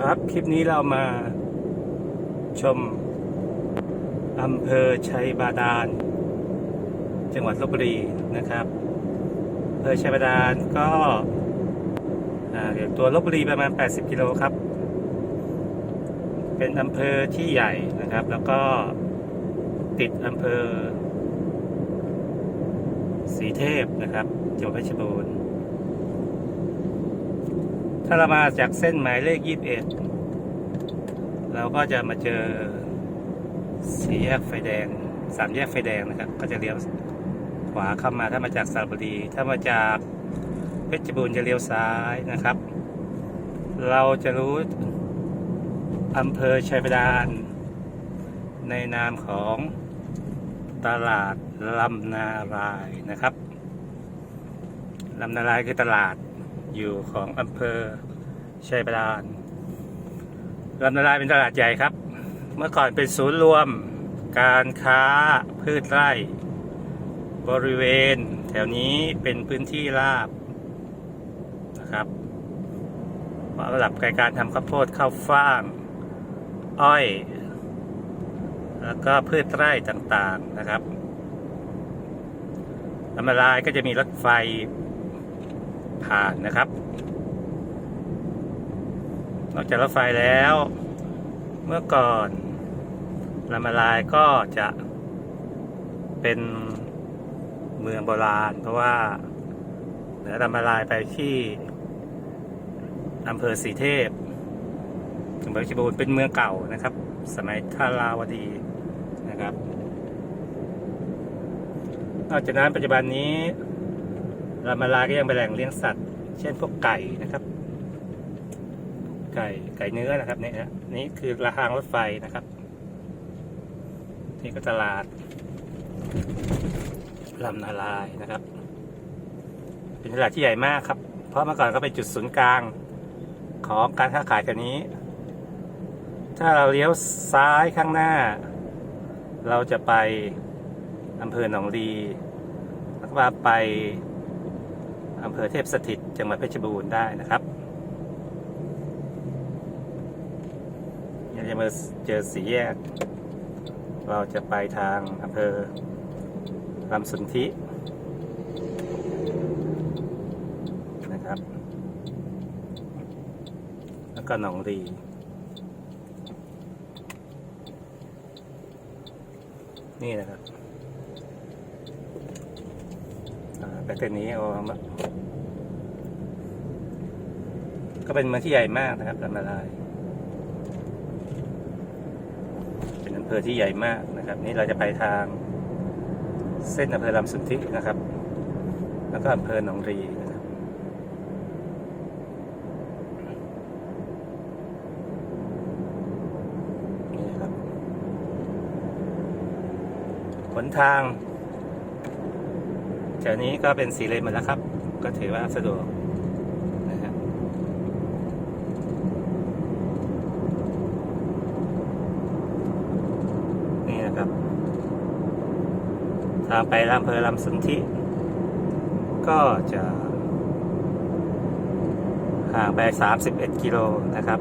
ครับคลิปนี้เรามาชมอำเภอชัยบาดาล จังหวัดลบบุรีนะครับอำเภอชัยบาดาลก็อ่าเดี๋ยวตัวลบบุรีประมาณ 80 กิโลครับ เป็นอำเภอที่ใหญ่นะครับ แล้วก็ติดอำเภอสีเทพนะครับจังหวัดเพชรบูรณ์ ถ้าเรามาจากเส้นหมายเลข21เราก็จะมาเจอสี่แยกไฟแดงสามแยกไฟแดงนะครับ ก็จะเลี้ยวขวาเข้ามาถ้ามาจากสระบุรี ถ้ามาจากเพชรบูรณ์จะเลี้ยวซ้ายนะครับ เราจะรู้อำเภอชัยบาดาลในนามของตลาดลำนารายนะครับลำนารายคือตลาด อยู่ของอำเภอชัยบาดาลลำนาลายเป็นตลาดใหญ่ครับ เมื่อก่อนเป็นศูนย์รวมการค้าพืชไร่ บริเวณ แถวนี้เป็นพื้นที่ราบนะครับสำหรับการทำข้าวโพดข้าวฟ่าง อ้อย แล้วก็พืชไร่ต่างๆนะครับลำนาลายก็จะมีรถไฟ ผ่านนะครับ นอกจากรถไฟแล้ว เมื่อก่อนลำมาลายก็จะเป็นเมืองโบราณ เพราะว่าเหนือลำมาลายไปที่อำเภอสีเทพอำเภอชิบูรเป็นเมืองเก่านะครับ สมัยทาราวดีนะครับ นอกจากนั้นปัจจุบันนี้ ลามาลาก็ยังเป็นแหล่งเลี้ยงสัตว์ เช่นพวกไก่นะครับ ไก่ไก่เนื้อนะครับเนี่ยนะนี่คือระหางรถไฟนะครับนี่ก็ตลาดลำนาลายนะครับ เป็นตลาดที่ใหญ่มากครับ เพราะเมื่อก่อนก็เป็นจุดศูนย์กลางของการค้าขายกันนี้ ถ้าเราเลี้ยวซ้ายข้างหน้า เราจะไปอำเภอหนองลีแล้วก็ไป อำเภอเทพสถิตจังหวัดเพชรบูรณ์ได้นะครับยังจะมาเจอสีแยก เราจะไปทางอำเภอลำสุนทินะครับ แล้วก็หนองรีนี่นะครับ อ่า ไปเส้นนี้เอามาก็เป็นเมืองที่ใหญ่มากนะครับลำนาลายเป็นอำเภอที่ใหญ่มากนะครับ นี่เราจะไปทาง เส้นอำเภอลำสุทธินะครับ แล้วก็อำเภอหนองรีนะครับนี่ครับหนทาง แถวนี้ก็เป็นสีเลนหมดแล้วครับ ก็ถือว่าสะดวกนะฮะนี่นะครับ ทางไปอำเภอลำสนธิก็จะห่างไป 31 กิโลนะครับ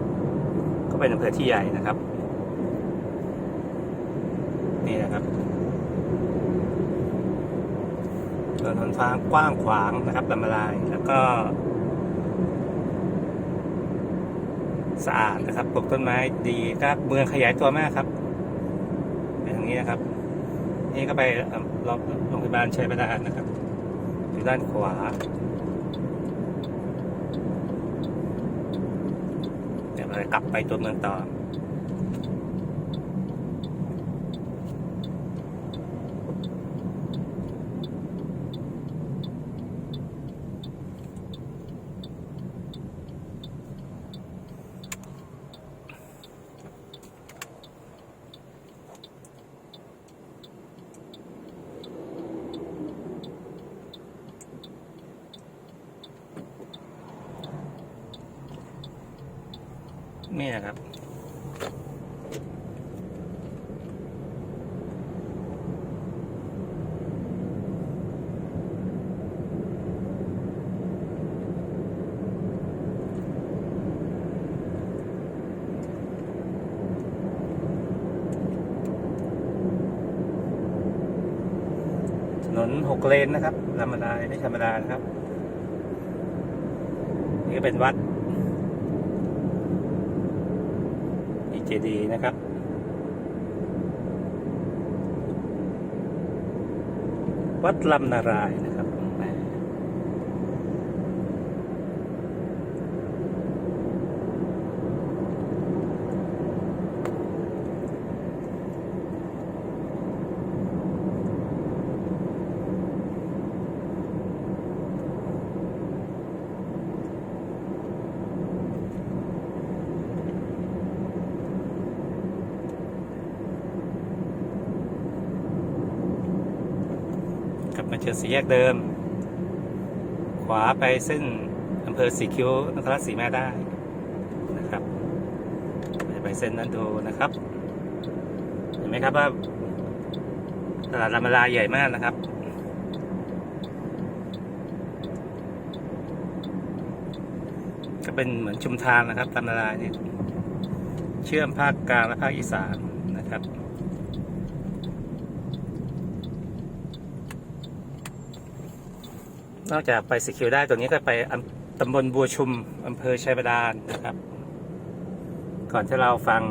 ก็เป็นอำเภอที่ใหญ่นะครับ นี่นะครับ ถนนหนทากว้างขวางนะครับลำมาลายแล้วก็สะอาดนะครับปลูกต้นไม้ดีครับเมืองขยายตัวมากครับเป็นอย่างนี้นะครับ นี่ก็ไปโรงโรงพยาบาลชัยบาดาลนะครับอยู่ด้านขวาเดี๋ยวเราจะกลับไปตัวเมืองต่อ นี่นครับ ถนนหกเลนนะครับ ธรรมดาไม่ธรรมดานะครับ นี่ก็เป็นวัด เจดีนะครับวัดลำนารายนะครับ กลับมาเจอสี่แยกเดิม ขวาไปเส้นอำเภอสีคิ้วนครราชสีมาได้นะครับ ไปเส้นนั้นดูนะครับ เห็นไหมครับว่าตลาดรามลาใหญ่มากนะครับ ก็เป็นเหมือนชุมทางนะครับรามลาเนี่ยเชื่อมภาคกลางและภาคอีสานนะครับ นอกจากไปสกิลได้ตัวนี้ก็ไปอำตำบลบัวชุมอำเภอชัยบาดาลนะครับ ก่อนที่เราฟัง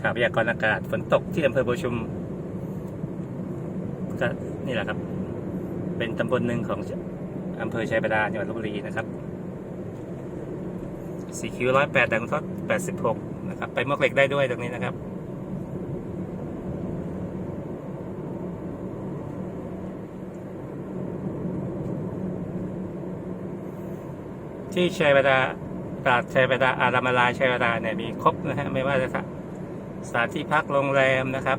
ข่าวพยากรณ์อากาศฝนตกที่อำเภอบัวชุมก็นี่แหละครับ เป็นตำบลหนึ่งของอำเภอชัยบาดาลจังหวัดลบบุรีนะครับสีคิวร้อยแปดดังทดแปดสิบหกนะครับ ไปมวกเหล็กได้ด้วยตรงนี้นะครับ ที่ชัยบาดาตราดชัยบาดาอารามลาชัยบาดาเนี่ยมีครบนะฮะไม่ว่าจะสถานที่พักโรงแรมนะครับ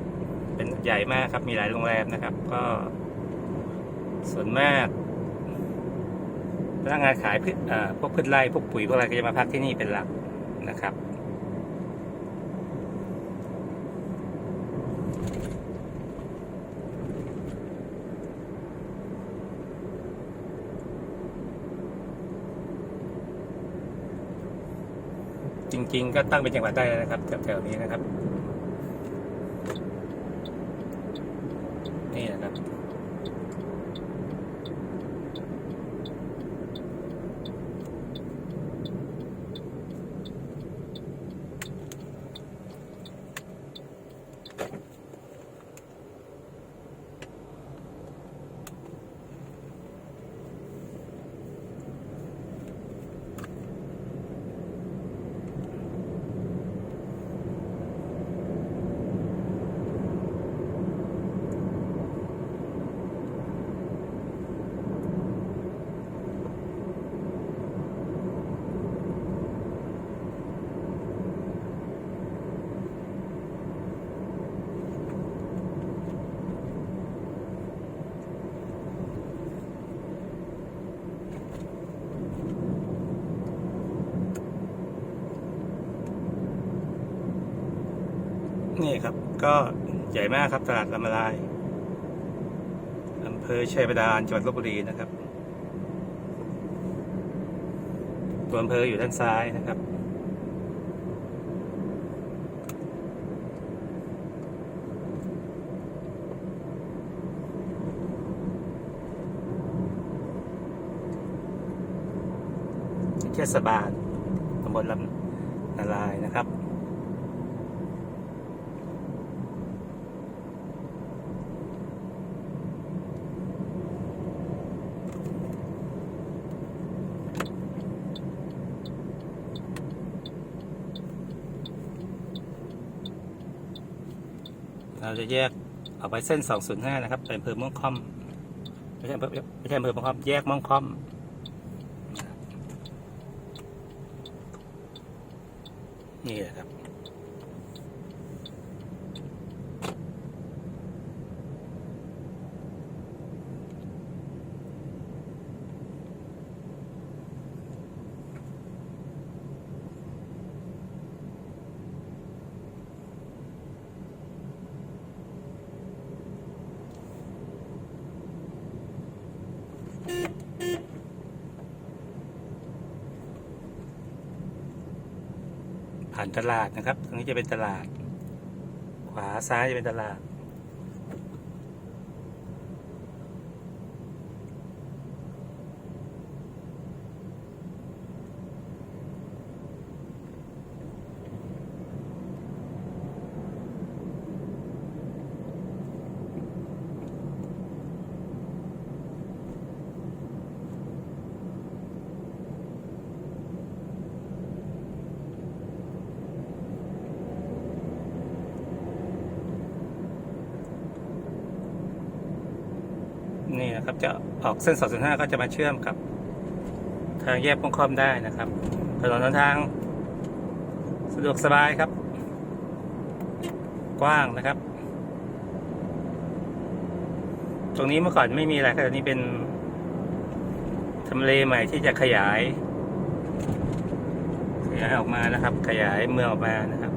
เป็นใหญ่มากครับมีหลายโรงแรมนะครับ ก็ ส่วนมากพนักงานขายพืชพวกพืชไร่พวกปุ๋ยพวกอะไรก็จะมาพักที่นี่เป็นหลักนะครับ ริง ๆ ก็ตั้งเป็นจังหวัดได้นะครับแถวๆนี้นะครับ ก็ใหญ่มากครับตลาดลำลายอำเภอชัยบาดาลจังหวัดลบบุรีนะครับ ตัวอำเภออยู่ด้านซ้ายนะครับ เทศบาลตำบลลำนาลายนะครับ เราจะแยกออกไปเส้น 205 นะครับไปอำเภอม่วงค่อมไม่ใช่อำเภอไม่ใช่อำเภอม่วงค่อมแยกม่วงค่อมนี่แหละครับ ผ่านตลาดนะครับ ตรงนี้จะเป็นตลาด ขวาซ้ายจะเป็นตลาด นะครับ จะออกเส้น 205 ก็จะมาเชื่อมกับ ทางแยกพงคอมได้นะครับถนนหนทาง สะดวกสบายครับ กว้างนะครับ ตรงนี้เมื่อก่อนไม่มีอะไรครับตอนนี้เป็นทำเลใหม่ที่จะขยายขยายออกมานะครับ ขยายเมืองออกมานะครับ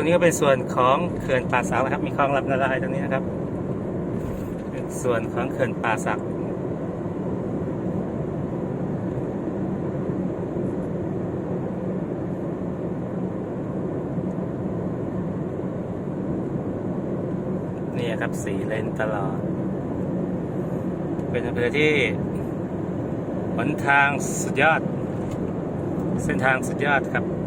รงนี้ก็เป็นส่วนของเขื่อนป่าสักนะครับ มีคลองลำนาลายตรงนี้นะครับ เป็นส่วนของเขื่อนป่าสักนี่ครับสีเลนตลอด เป็นอำเภอที่หนทางสุดยอด เส้นทางสุดยอดครับ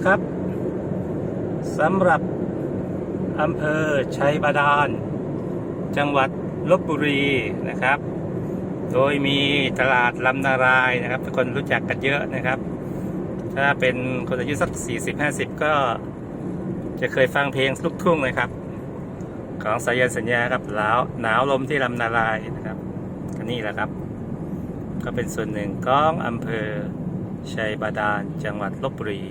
นะครับสำหรับอำเภอชัยบาดาล จังหวัดลบบุรีนะครับ โดยมีตลาดลำนารายนะครับทุกคนรู้จักกันเยอะนะครับ ถ้าเป็นคนอายุสัก 40-50 ก็จะเคยฟังเพลงลูกทุ่งนะครับ ของสายันสัญญาครับหนาวหนาวลมที่ลำนารายนะครับก็นี่แหละครับ ก็เป็นส่วนหนึ่งของอำเภอชัยบาดาล จังหวัดลบบุรี